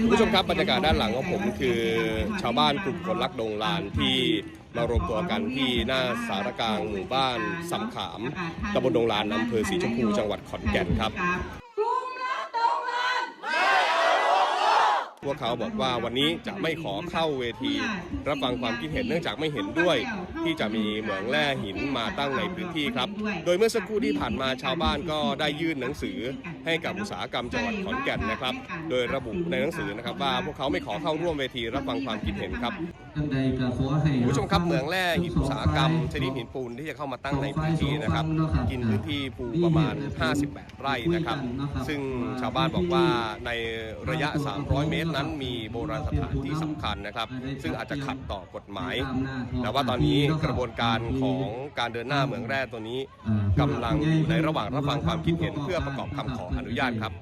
คุณผู้ชมครับบรรยากาศด้านหลังของผมคือชาวบ้านกลุ่มคนรักดงลานที่มารวมตัวกันที่หน้าสารกลางหมู่บ้านสำขามตำบลดงลานอำเภอศรีชมพูจังหวัดขอนแก่นครับพวกเขาบอกว่าวันนี้จะไม่ขอเข้าเวที รับฟังความคิดเห็นเนื่องจากไม่เห็นด้วย ที่จะมีเหมืองแร่หินมาตั้งในพื้นที่ครับ โดยเมื่อสักครู่ที่ผ่านมาชาวบ้านก็ได้ยื่นหนังสือ ให้กับอุตสาหกรรมจังหวัดขอนแก่นนะครับ โดยระบุในหนังสือนะครับว่าพวกเขาไม่ขอเข้าร่วมเวทีรับฟังความคิดเห็นครับ ท่านใดก็ขอให้คุณผู้ชมครับเหมืองแร่หินอุตสาหกรรมชนิดหินปูนที่จะเข้ามาตั้งในพื้นที่นะครับ กินพื้นที่ภูประมาณ 58 ไร่นะครับ ซึ่งชาวบ้านบอกว่าในระยะ 300 เมตรนั้นมีโบราณสถานที่สำคัญนะครับ ซึ่งอาจจะขัดต่อกฎหมาย แต่ว่าตอนนี้กระบวนการของการเดินหน้าเหมืองแร่ตัวนี้กำลังอยู่ในระหว่างรับฟังความคิดเห็นเพื่อประกอบคำขออนุญาตครับ